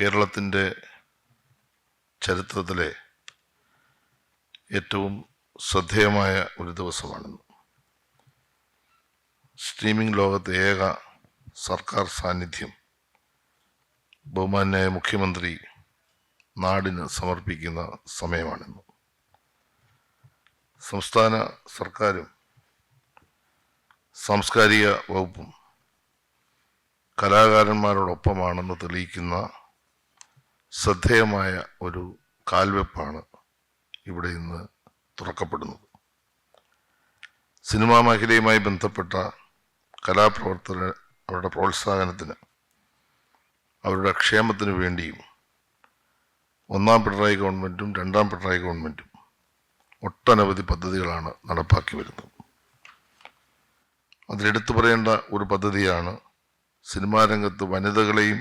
കേരളത്തിന്റെ ചരിത്രത്തിലെ ഏറ്റവും ശ്രദ്ധേയമായ ഒരു ദിവസമാണെന്ന്. സ്ട്രീമിംഗ് ലോകത്തെ ഏക സർക്കാർ സാന്നിധ്യം ബഹുമാന്യായ മുഖ്യമന്ത്രി നാടിന് സമർപ്പിക്കുന്ന സമയമാണെന്ന്. സംസ്ഥാന സർക്കാരും സാംസ്കാരിക വകുപ്പും കലാകാരന്മാരോടൊപ്പമാണെന്ന് തെളിയിക്കുന്ന ശ്രദ്ധേയമായ ഒരു കാൽവെപ്പാണ് ഇവിടെ ഇന്ന് തുറക്കപ്പെടുന്നത്. സിനിമാ മേഖലയുമായി ബന്ധപ്പെട്ട കലാപ്രവർത്തകർ അവരുടെ പ്രോത്സാഹനത്തിന് അവരുടെ ക്ഷേമത്തിനു വേണ്ടിയും ഒന്നാം പിണറായി ഗവൺമെന്റും രണ്ടാം പിണറായി ഗവൺമെന്റും ഒട്ടനവധി പദ്ധതികളാണ് നടപ്പാക്കി വരുന്നത്. അതിലെടുത്തു പറയേണ്ട ഒരു പദ്ധതിയാണ് സിനിമാ രംഗത്ത് വനിതകളെയും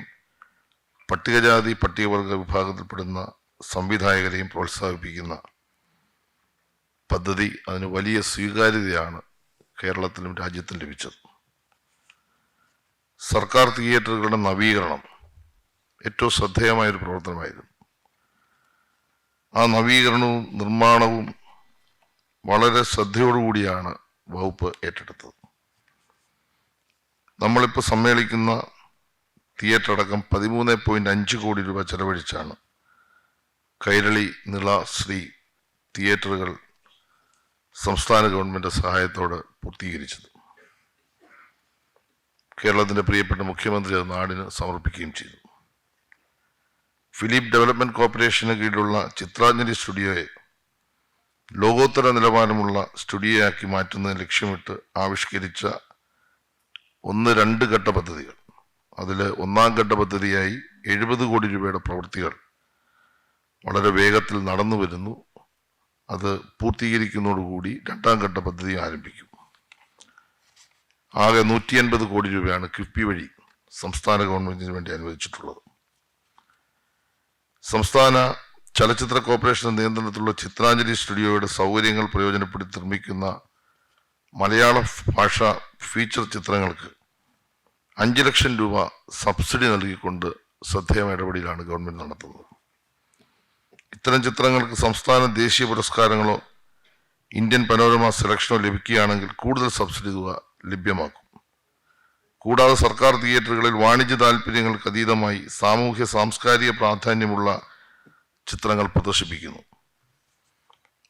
പട്ടികജാതി പട്ടികവർഗ വിഭാഗത്തിൽപ്പെടുന്ന സംവിധായകരെയും പ്രോത്സാഹിപ്പിക്കുന്ന പദ്ധതി അതിന് വലിയ സ്വീകാര്യതയാണ് കേരളത്തിലും രാജ്യത്തും ലഭിച്ചത്. സർക്കാർ തിയേറ്ററുകളുടെ നവീകരണം ഏറ്റവും ശ്രദ്ധേയമായൊരു പ്രവർത്തനമായിരുന്നു. ആ നവീകരണവും നിർമ്മാണവും വളരെ ശ്രദ്ധയോടുകൂടിയാണ് വകുപ്പ് ഏറ്റെടുത്തത്. നമ്മളിപ്പോൾ സമ്മേളിക്കുന്ന തിയേറ്റർ അടക്കം പതിമൂന്ന് പോയിന്റ് അഞ്ച് കോടി രൂപ ചെലവഴിച്ചാണ്. കൈരളി നിള ശ്രീ തിയേറ്ററുകൾ സംസ്ഥാന ഗവൺമെന്റ് സഹായത്തോടെ പൂർത്തീകരിച്ചത്. കേരളത്തിന്റെ പ്രിയപ്പെട്ട മുഖ്യമന്ത്രി അത് നാടിന് സമർപ്പിക്കുകയും ചെയ്തു. ഫിലിപ്പ് ഡെവലപ്മെന്റ് കോർപ്പറേഷന് കീഴിലുള്ള ചിത്രാഞ്ജലി സ്റ്റുഡിയോയെ ലോകോത്തര നിലവാരമുള്ള സ്റ്റുഡിയോയാക്കി മാറ്റുന്നതിന് ലക്ഷ്യമിട്ട് ആവിഷ്കരിച്ച ഒന്ന് രണ്ട് ഘട്ട പദ്ധതികൾ. അതിൽ ഒന്നാം ഘട്ട പദ്ധതിയായി എഴുപത് കോടി രൂപയുടെ പ്രവൃത്തികൾ വളരെ വേഗത്തിൽ നടന്നു വരുന്നു. അത് പൂർത്തീകരിക്കുന്നതോടുകൂടി രണ്ടാം ഘട്ട പദ്ധതി ആരംഭിക്കും. ആകെ നൂറ്റി അൻപത് കോടി രൂപയാണ് കിഫ്ബി വഴി സംസ്ഥാന ഗവൺമെന്റിന് വേണ്ടി അനുവദിച്ചിട്ടുള്ളത്. സംസ്ഥാന ചലച്ചിത്ര കോർപ്പറേഷൻ നിയന്ത്രണത്തിലുള്ള ചിത്രാഞ്ജലി സ്റ്റുഡിയോയുടെ സൗകര്യങ്ങൾ പ്രയോജനപ്പെടുത്തി നിർമ്മിക്കുന്ന മലയാള ഭാഷ ഫീച്ചർ ചിത്രങ്ങൾക്ക് അഞ്ച് ലക്ഷം രൂപ സബ്സിഡി നൽകിക്കൊണ്ട് ശ്രദ്ധേയമായ ഇടപെടലാണ് ഗവൺമെന്റ് നടത്തുന്നത്. ഇത്തരം ചിത്രങ്ങൾക്ക് സംസ്ഥാന ദേശീയ പുരസ്കാരങ്ങളോ ഇന്ത്യൻ പനോരമ സെലക്ഷനോ ലഭിക്കുകയാണെങ്കിൽ കൂടുതൽ സബ്സിഡി തുക ലഭ്യമാക്കും. കൂടാതെ സർക്കാർ തിയേറ്ററുകളിൽ വാണിജ്യ താല്പര്യങ്ങൾക്ക് അതീതമായി സാമൂഹ്യ സാംസ്കാരിക പ്രാധാന്യമുള്ള ചിത്രങ്ങൾ പ്രദർശിപ്പിക്കുന്നു.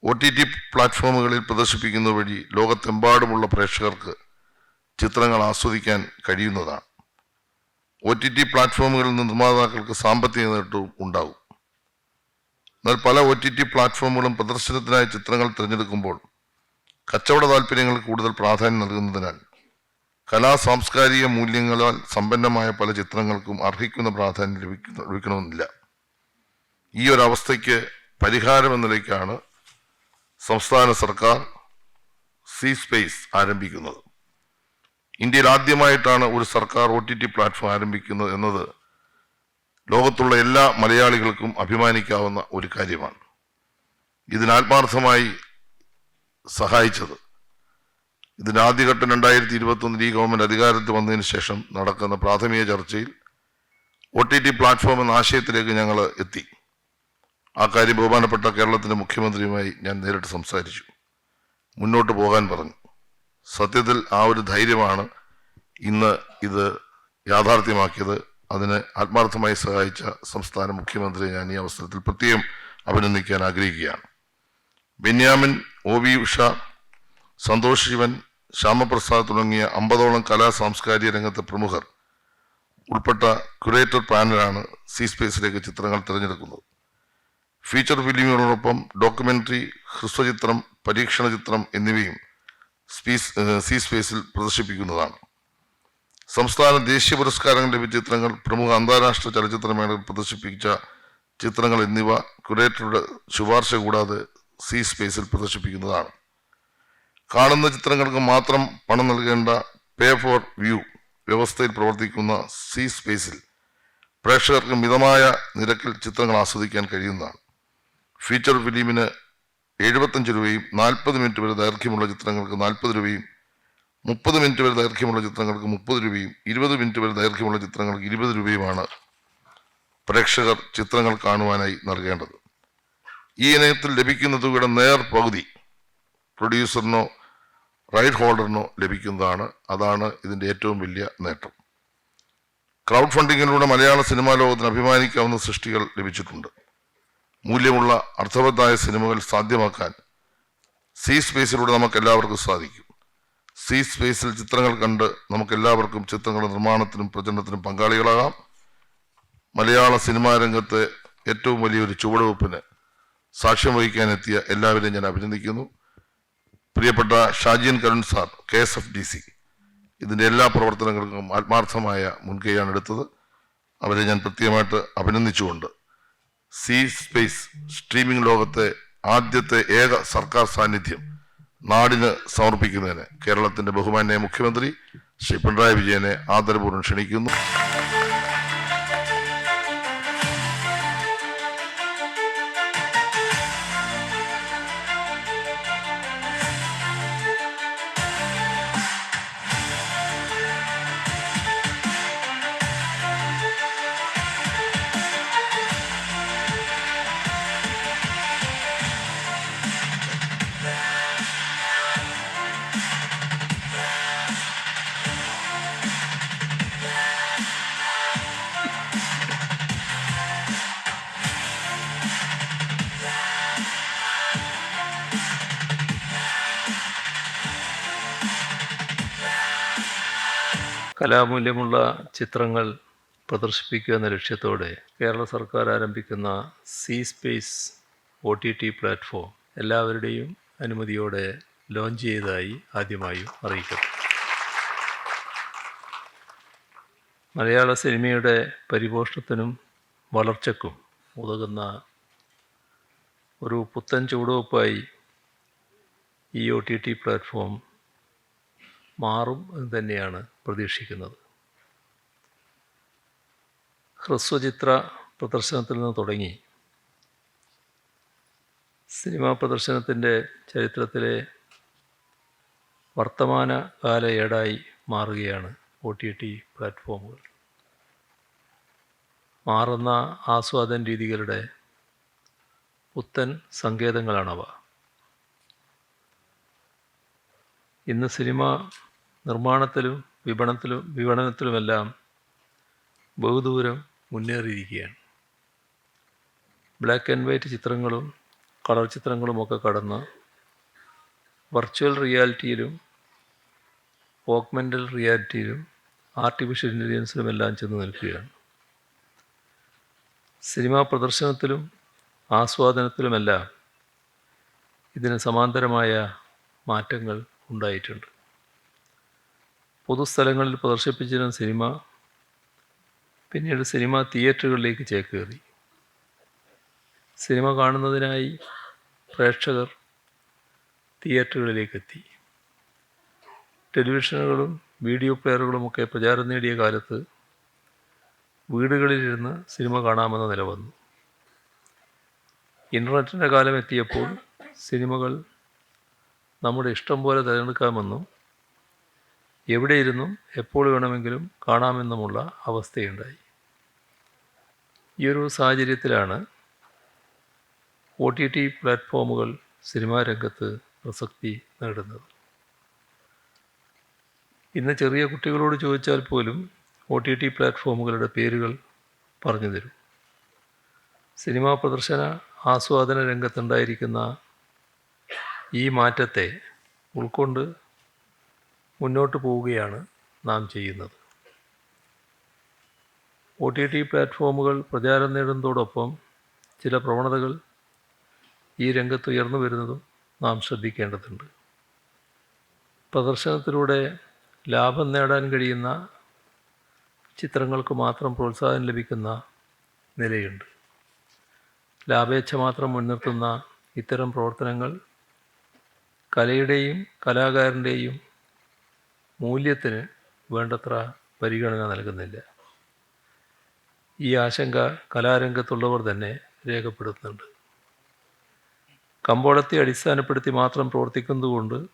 ഒ ടി ടി പ്ലാറ്റ്ഫോമുകളിൽ പ്രദർശിപ്പിക്കുന്നത് വഴി ലോകത്തെമ്പാടുമുള്ള പ്രേക്ഷകർക്ക് ചിത്രങ്ങൾ ആസ്വദിക്കാൻ കഴിയുന്നതാണ്. ഒ ടി ടി പ്ലാറ്റ്ഫോമുകളിൽ നിന്ന് നിർമ്മാതാക്കൾക്ക് സാമ്പത്തിക നേട്ടവും ഉണ്ടാകും. എന്നാൽ പല ഒ ടി ടി പ്ലാറ്റ്ഫോമുകളും പ്രദർശനത്തിനായി ചിത്രങ്ങൾ തിരഞ്ഞെടുക്കുമ്പോൾ കച്ചവട താല്പര്യങ്ങൾ കൂടുതൽ പ്രാധാന്യം നൽകുന്നതിനാൽ കലാ സാംസ്കാരിക മൂല്യങ്ങളാൽ സമ്പന്നമായ പല ചിത്രങ്ങൾക്കും അർഹിക്കുന്ന പ്രാധാന്യം ലഭിക്കുന്ന ലഭിക്കണമെന്നില്ല. ഈ ഒരു അവസ്ഥയ്ക്ക് പരിഹാരം എന്ന നിലയ്ക്കാണ് സംസ്ഥാന സർക്കാർ സി സ്പേസ് ആരംഭിക്കുന്നത്. ഇന്ത്യയിൽ ആദ്യമായിട്ടാണ് ഒരു സർക്കാർ ഒ ടി ടി പ്ലാറ്റ്ഫോം ആരംഭിക്കുന്നത് എന്നത് ലോകത്തുള്ള എല്ലാ മലയാളികൾക്കും അഭിമാനിക്കാവുന്ന ഒരു കാര്യമാണ്. ഇതിനാത്മാർത്ഥമായി സഹായിച്ചത്. ഇതിന്റെ ആദ്യഘട്ടം രണ്ടായിരത്തി ഇരുപത്തൊന്നിൽ ഈ ഗവൺമെന്റ് അധികാരത്തിൽ വന്നതിന് ശേഷം നടക്കുന്ന പ്രാഥമിക ചർച്ചയിൽ ഒ ടി ടി പ്ലാറ്റ്ഫോം എന്ന ആശയത്തിലേക്ക് ഞങ്ങൾ എത്തി. ആ കാര്യം ബഹുമാനപ്പെട്ട കേരളത്തിന്റെ മുഖ്യമന്ത്രിയുമായി ഞാൻ നേരിട്ട് സംസാരിച്ചു. മുന്നോട്ട് പോകാൻ പറഞ്ഞു. സത്യത്തിൽ ആ ഒരു ധൈര്യമാണ് ഇന്ന് ഇത് യാഥാർത്ഥ്യമാക്കിയത്. അതിന് ആത്മാർത്ഥമായി സഹായിച്ച സംസ്ഥാന മുഖ്യമന്ത്രിയെ ഞാൻ ഈ അവസരത്തിൽ പ്രത്യേകം അഭിനന്ദിക്കാൻ ആഗ്രഹിക്കുകയാണ്. ബെന്യാമിൻ ഒ വി ഉഷ സന്തോഷ് ശിവൻ ശ്യാമപ്രസാദ് തുടങ്ങിയ അമ്പതോളം കലാ സാംസ്കാരിക രംഗത്തെ പ്രമുഖർ ഉൾപ്പെട്ട ക്യുറേറ്റർ പാനലാണ് സി സ്പേസിലേക്ക് ചിത്രങ്ങൾ തിരഞ്ഞെടുക്കുന്നത്. ഫീച്ചർ ഫിലിമുകളോടൊപ്പം ഡോക്യുമെന്ററി ഹ്രസ്വചിത്രം പരീക്ഷണ ചിത്രം എന്നിവയും സ്പീസ് സി സ്പേസിൽ പ്രദർശിപ്പിക്കുന്നതാണ്. സംസ്ഥാന ദേശീയ പുരസ്കാരങ്ങൾ ലഭിച്ച ചിത്രങ്ങൾ പ്രമുഖ അന്താരാഷ്ട്ര ചലച്ചിത്രമേളയിൽ പ്രദർശിപ്പിച്ച ചിത്രങ്ങൾ എന്നിവ ക്യുറേറ്ററുടെ ശുപാർശ കൂടാതെ സി സ്പേസിൽ പ്രദർശിപ്പിക്കുന്നതാണ്. കാണുന്ന ചിത്രങ്ങൾക്ക് മാത്രം പണം നൽകേണ്ട പേ ഫോർ വ്യൂ വ്യവസ്ഥയിൽ പ്രവർത്തിക്കുന്ന സി സ്പേസിൽ പ്രേക്ഷകർക്ക് മിതമായ നിരക്കിൽ ചിത്രങ്ങൾ ആസ്വദിക്കാൻ കഴിയുന്നതാണ്. ഫീച്ചർ ഫിലിമിന് എഴുപത്തഞ്ച് രൂപയും നാൽപ്പത് മിനിറ്റ് വരെ ദൈർഘ്യമുള്ള ചിത്രങ്ങൾക്ക് നാൽപ്പത് രൂപയും മുപ്പത് മിനിറ്റ് വരെ ദൈർഘ്യമുള്ള ചിത്രങ്ങൾക്ക് മുപ്പത് രൂപയും ഇരുപത് മിനിറ്റ് വരെ ദൈർഘ്യമുള്ള ചിത്രങ്ങൾക്ക് ഇരുപത് രൂപയുമാണ് പ്രേക്ഷകർ ചിത്രങ്ങൾ കാണുവാനായി നൽകേണ്ടത്. ഈ ഇനയത്തിൽ ലഭിക്കുന്ന തുകയുടെ നേർ പകുതി പ്രൊഡ്യൂസറിനോ റൈറ്റ് ഹോൾഡറിനോ ലഭിക്കുന്നതാണ്. അതാണ് ഇതിന്റെ ഏറ്റവും വലിയ നേട്ടം. ക്രൗഡ് ഫണ്ടിങ്ങിലൂടെ മലയാള സിനിമാ ലോകത്തിന് അഭിമാനിക്കാവുന്ന സൃഷ്ടികൾ ലഭിച്ചിട്ടുണ്ട്. മൂല്യമുള്ള അർത്ഥവത്തായ സിനിമകൾ സാധ്യമാക്കാൻ സി സ്പേസിലൂടെ നമുക്ക് എല്ലാവർക്കും സാധിക്കും. സി സ്പേസിൽ ചിത്രങ്ങൾ കണ്ട് നമുക്ക് എല്ലാവർക്കും ചിത്രങ്ങളുടെ നിർമ്മാണത്തിനും പ്രചരണത്തിനും പങ്കാളികളാകാം. മലയാള സിനിമാ രംഗത്തെ ഏറ്റവും വലിയൊരു ചുവടുവെപ്പിന് സാക്ഷ്യം വഹിക്കാനെത്തിയ എല്ലാവരെയും ഞാൻ അഭിനന്ദിക്കുന്നു. പ്രിയപ്പെട്ട Shaji N Karun sir K S F D C. ഇതിന്റെ എല്ലാ പ്രവർത്തനങ്ങൾക്കും ആത്മാർത്ഥമായ മുൻകൈയാണ് എടുത്തത്. അവരെ ഞാൻ പ്രത്യേകമായിട്ട് അഭിനന്ദിച്ചുകൊണ്ട് സി സ്പേസ് സ്ട്രീമിംഗ് ലോകത്തെ ആദ്യത്തെ ഏക സർക്കാർ സാന്നിധ്യം നാടിന് സമർപ്പിക്കുന്നതിന് കേരളത്തിന്റെ ബഹുമാന്യ മുഖ്യമന്ത്രി ശ്രീ പിണറായി വിജയനെ ആദരപൂർവം ക്ഷണിക്കുന്നു. കലാമൂല്യമുള്ള ചിത്രങ്ങൾ പ്രദർശിപ്പിക്കുക എന്ന ലക്ഷ്യത്തോടെ കേരള സർക്കാർ ആരംഭിക്കുന്ന C Space O T T platform എല്ലാവരുടെയും അനുമതിയോടെ ലോഞ്ച് ചെയ്തതായി ആദ്യമായും അറിയിക്കും മലയാള സിനിമയുടെ പരിപോഷണത്തിനും വളർച്ചയ്ക്കും ഉതകുന്ന ഒരു പുത്തൻ ചുവടുവെപ്പായി ഈ ഒ ടി ടി പ്ലാറ്റ്ഫോം മാറും എന്ന് തന്നെയാണ് പ്രതീക്ഷിക്കുന്നത്. ഹ്രസ്വചിത്ര പ്രദർശനത്തിൽ നിന്ന് തുടങ്ങി. സിനിമാ പ്രദർശനത്തിന്റെ ചരിത്രത്തിലെ വർത്തമാന കാല ഏടായി മാറുകയാണ് ഒ ടി ടി പ്ലാറ്റ്ഫോമുകൾ. മാറുന്ന ആസ്വാദന രീതികളുടെ പുത്തൻ സങ്കേതങ്ങളാണവ. ഇന്ന് സിനിമ നിർമ്മാണത്തിലും വിപണത്തിലും വിപണനത്തിലുമെല്ലാം ബഹുദൂരം മുന്നേറിയിരിക്കുകയാണ്. ബ്ലാക്ക് ആൻഡ് വൈറ്റ് ചിത്രങ്ങളും കളർ ചിത്രങ്ങളുമൊക്കെ കടന്ന് വെർച്വൽ റിയാലിറ്റിയിലും ഓഗ്മെന്റൽ റിയാലിറ്റിയിലും ആർട്ടിഫിഷ്യൽ ഇന്റലിജൻസിലും എല്ലാം ചെന്ന് നിൽക്കുകയാണ്. സിനിമാ പ്രദർശനത്തിലും ആസ്വാദനത്തിലുമെല്ലാം ഇതിന് സമാന്തരമായ മാറ്റങ്ങൾ ഉണ്ടായിട്ടുണ്ട്. പൊതുസ്ഥലങ്ങളിൽ പ്രദർശിപ്പിച്ചിരുന്ന സിനിമ പിന്നീട് സിനിമ തിയേറ്ററുകളിലേക്ക് ചേക്കേറി. സിനിമ കാണുന്നതിനായി പ്രേക്ഷകർ തിയേറ്ററുകളിലേക്ക് എത്തി ടെലിവിഷനുകളും വീഡിയോ പ്ലെയറുകളുമൊക്കെ പ്രചാരം നേടിയ കാലത്ത് വീടുകളിലിരുന്ന് സിനിമ കാണാമെന്ന നില വന്നു. ഇന്റർനെറ്റിന്റെ കാലം എത്തിയപ്പോൾ സിനിമകൾ നമ്മുടെ ഇഷ്ടം പോലെ തിരഞ്ഞെടുക്കാമെന്നും എവിടെയിരുന്നും? എപ്പോൾ വേണമെങ്കിലും കാണാമെന്നുമുള്ള അവസ്ഥയുണ്ടായി. ഈ ഒരു സാഹചര്യത്തിലാണ് ഒ ടി ടി പ്ലാറ്റ്ഫോമുകൾ സിനിമാ രംഗത്ത് പ്രസക്തി നേടുന്നത്. ഇന്ന് ചെറിയ കുട്ടികളോട് ചോദിച്ചാൽ പോലും ഒ ടി ടി പ്ലാറ്റ്ഫോമുകളുടെ പേരുകൾ പറഞ്ഞു തരും. സിനിമാ പ്രദർശന ആസ്വാദന രംഗത്തുണ്ടായിരിക്കുന്ന ഈ മാറ്റത്തെ ഉൾക്കൊണ്ട് മുന്നോട്ട് പോവുകയാണ് നാം ചെയ്യുന്നത്. ഒ ടി ടി പ്ലാറ്റ്ഫോമുകൾ പ്രചാരം നേടുന്നതോടൊപ്പം ചില പ്രവണതകൾ ഈ രംഗത്ത് ഉയർന്നു വരുന്നതും നാം ശ്രദ്ധിക്കേണ്ടതുണ്ട്. പ്രദർശനത്തിലൂടെ ലാഭം നേടാൻ കഴിയുന്ന ചിത്രങ്ങൾക്ക് മാത്രം പ്രോത്സാഹനം ലഭിക്കുന്ന നിലയുണ്ട്. ലാഭേച്ഛ മാത്രം മുൻനിർത്തുന്ന ഇത്തരം പ്രവർത്തനങ്ങൾ കലയുടെയും കലാകാരന്റെയും മൂല്യത്തിന് വേണ്ടത്ര പരിഗണന നൽകുന്നില്ല. ഈ ആശങ്ക കലാരംഗത്തുള്ളവർ തന്നെ രേഖപ്പെടുത്തുന്നുണ്ട്. കമ്പോളത്തെ അടിസ്ഥാനപ്പെടുത്തി മാത്രം പ്രവർത്തിക്കുന്നതുകൊണ്ട്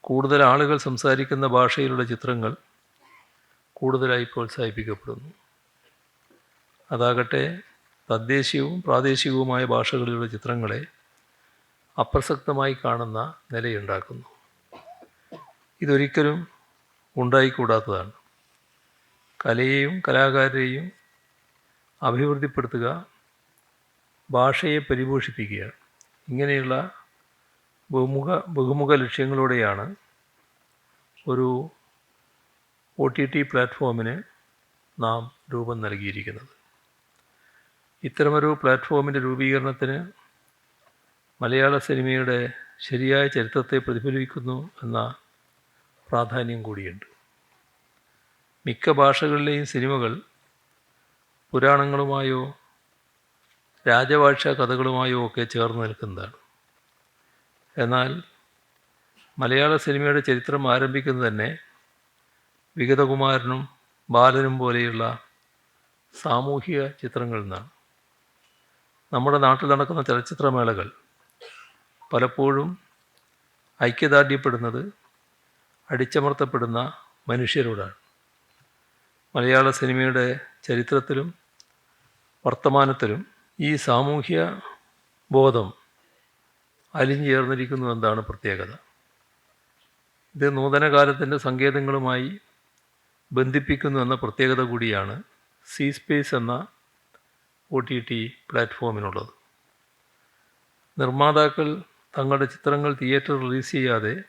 കൂടുതൽ ആളുകൾ സംസാരിക്കുന്ന ഭാഷയിലുള്ള ചിത്രങ്ങൾ കൂടുതലായി പ്രോത്സാഹിപ്പിക്കപ്പെടുന്നു. അതാകട്ടെ തദ്ദേശീയവും പ്രാദേശികവുമായ ഭാഷകളിലുള്ള ചിത്രങ്ങളെ അപ്രസക്തമായി കാണുന്ന നിലയുണ്ടാക്കുന്നു. ഇതൊരിക്കലും ഉണ്ടായിക്കൂടാത്തതാണ്. കലയെയും കലാകാരരെയും അഭിവൃദ്ധിപ്പെടുത്തുക ഭാഷയെ പരിപോഷിപ്പിക്കുക ഇങ്ങനെയുള്ള ബഹുമുഖ ബഹുമുഖ ലക്ഷ്യങ്ങളോടെയാണ് ഒരു ഒ ടി ടി പ്ലാറ്റ്ഫോമിന് നാം രൂപം നൽകിയിരിക്കുന്നത്. ഇത്തരമൊരു പ്ലാറ്റ്ഫോമിന്റെ രൂപീകരണത്തിന് മലയാള സിനിമയുടെ ശരിയായ ചരിത്രത്തെ പ്രതിഫലിപ്പിക്കുന്നു എന്ന പ്രാധാന്യം കൂടിയുണ്ട്. മിക്ക ഭാഷകളിലെയും സിനിമകൾ പുരാണങ്ങളുമായോ രാജവാഴ്ച കഥകളുമായോ ഒക്കെ ചേർന്ന് നിൽക്കുന്നതാണ്. എന്നാൽ മലയാള സിനിമയുടെ ചരിത്രം ആരംഭിക്കുന്നത് തന്നെ വിഗതകുമാരനും ബാലനും പോലെയുള്ള സാമൂഹിക ചിത്രങ്ങളിൽ നിന്നാണ്. നമ്മുടെ നാട്ടിൽ നടക്കുന്ന ചലച്ചിത്രമേളകൾ പലപ്പോഴും ഐക്യദാർഢ്യപ്പെടുന്നത് അടിച്ചമർത്തപ്പെടുന്ന മനുഷ്യരോടാണ്. മലയാള സിനിമയുടെ ചരിത്രത്തിലും വർത്തമാനത്തിലും ഈ സാമൂഹ്യ ബോധം അലിഞ്ഞേർന്നിരിക്കുന്നു എന്നതാണ് പ്രത്യേകത. ഇത് നൂതന കാലത്തിന്റെ സങ്കേതങ്ങളുമായി ബന്ധിപ്പിക്കുന്നു എന്ന പ്രത്യേകത കൂടിയാണ് സി സ്പേസ് എന്ന ഒ ടി ടി പ്ലാറ്റ്ഫോമിനുള്ളത്. നിർമ്മാതാക്കൾ തങ്ങളുടെ ചിത്രങ്ങൾ തിയേറ്റർ റിലീസ് ചെയ്യാതെ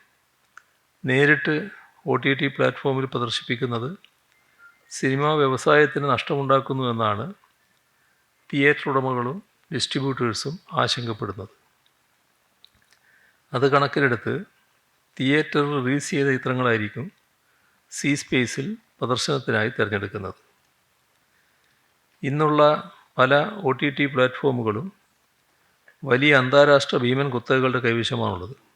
നേരിട്ട് ഒ ടി ടി പ്ലാറ്റ്ഫോമിൽ പ്രദർശിപ്പിക്കുന്നത് സിനിമാ വ്യവസായത്തിന് നഷ്ടമുണ്ടാക്കുന്നു എന്നാണ് തിയേറ്റർ ഉടമകളും ഡിസ്ട്രിബ്യൂട്ടേഴ്സും ആശങ്കപ്പെടുന്നത്. അത് കണക്കിലെടുത്ത് തിയേറ്ററിൽ റിലീസ് ചെയ്ത ചിത്രങ്ങളായിരിക്കും സി സ്പേസിൽ പ്രദർശനത്തിനായി തിരഞ്ഞെടുക്കുന്നത്. ഇന്നുള്ള പല ഒ ടി ടി പ്ലാറ്റ്ഫോമുകളും വലിയ അന്താരാഷ്ട്ര ഭീമൻ കുത്തകകളുടെ കൈവശമാണുള്ളത്.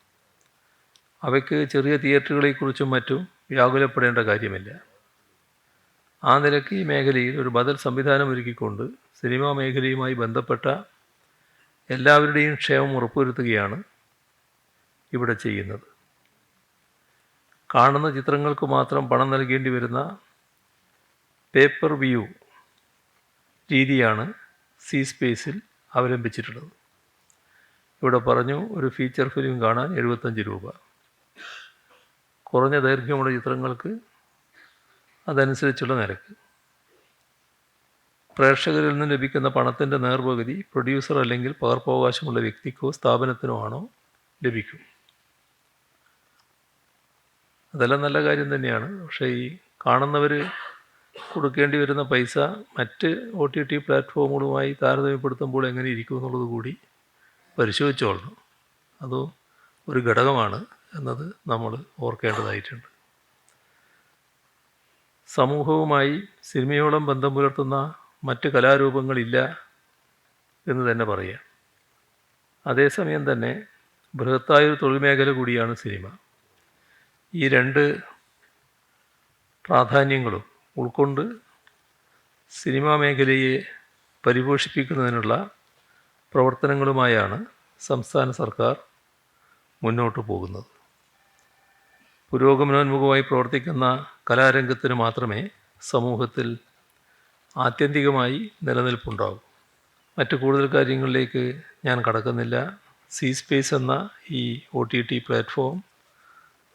അവയ്ക്ക് ചെറിയ തിയേറ്ററുകളെക്കുറിച്ചും മറ്റും വ്യാകുലപ്പെടേണ്ട കാര്യമില്ല. ആ നിലയ്ക്ക് ഈ മേഖലയിൽ ഒരു ബദൽ സംവിധാനം ഒരുക്കിക്കൊണ്ട് സിനിമാ മേഖലയുമായി ബന്ധപ്പെട്ട എല്ലാവരുടെയും ക്ഷേമം ഉറപ്പുവരുത്തുകയാണ് ഇവിടെ ചെയ്യുന്നത്. കാണുന്ന ചിത്രങ്ങൾക്ക് മാത്രം പണം നൽകേണ്ടി വരുന്ന പേപ്പർ വ്യൂ രീതിയാണ് സി സ്പേസിൽ അവലംബിച്ചിട്ടുള്ളത്. ഇവിടെ പറഞ്ഞു ഒരു ഫീച്ചർ ഫിലിം കാണാൻ എഴുപത്തഞ്ച് രൂപ. കുറഞ്ഞ ദൈർഘ്യമുള്ള ചിത്രങ്ങൾക്ക് അതനുസരിച്ചുള്ള നിരക്ക്. പ്രേക്ഷകരിൽ നിന്ന് ലഭിക്കുന്ന പണത്തിന്റെ നേർപകുതി പ്രൊഡ്യൂസർ അല്ലെങ്കിൽ പകർപ്പവകാശമുള്ള വ്യക്തിക്കോ സ്ഥാപനത്തിനോ ആണോ ലഭിക്കും. അതെല്ലാം നല്ല കാര്യം തന്നെയാണ്. പക്ഷേ ഈ കാണുന്നവർ കൊടുക്കേണ്ടി വരുന്ന പൈസ മറ്റ് ഒ ടി ടി പ്ലാറ്റ്ഫോമുകളുമായി താരതമ്യപ്പെടുത്തുമ്പോൾ എങ്ങനെ ഇരിക്കും എന്നുള്ളത് കൂടി പരിശോധിച്ചോളണം. അത് ഒരു ഘടകമാണ്. എന്നത് നമ്മൾ ഓർക്കേണ്ടതായിട്ടുണ്ട്. സമൂഹവുമായി സിനിമയോളം ബന്ധം പുലർത്തുന്ന മറ്റ് കലാരൂപങ്ങളില്ല എന്ന് തന്നെ പറയാം. അതേസമയം തന്നെ ബൃഹത്തായൊരു തൊഴിൽ മേഖല കൂടിയാണ് സിനിമ. ഈ രണ്ട് പ്രാധാന്യങ്ങളും ഉൾക്കൊണ്ട് സിനിമാ മേഖലയെ പരിപോഷിപ്പിക്കുന്നതിനുള്ള പ്രവർത്തനങ്ങളുമായാണ് സംസ്ഥാന സർക്കാർ മുന്നോട്ട് പോകുന്നത്. പുരോഗമനോന്മുഖമായി പ്രവർത്തിക്കുന്ന കലാരംഗത്തിന് മാത്രമേ സമൂഹത്തിൽ ആത്യന്തികമായി നിലനിൽപ്പുണ്ടാകൂ മറ്റു കൂടുതൽ കാര്യങ്ങളിലേക്ക് ഞാൻ കടക്കുന്നില്ല. സി സ്പേസ് എന്ന ഈ ഒ ടി ടി പ്ലാറ്റ്ഫോം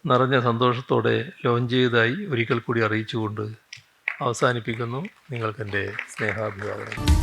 നിറഞ്ഞ സന്തോഷത്തോടെ ലോഞ്ച് ചെയ്തതായി ഒരിക്കൽ കൂടി അറിയിച്ചുകൊണ്ട് അവസാനിപ്പിക്കുന്നു. നിങ്ങൾക്കെന്റെ സ്നേഹാഭിവാദനം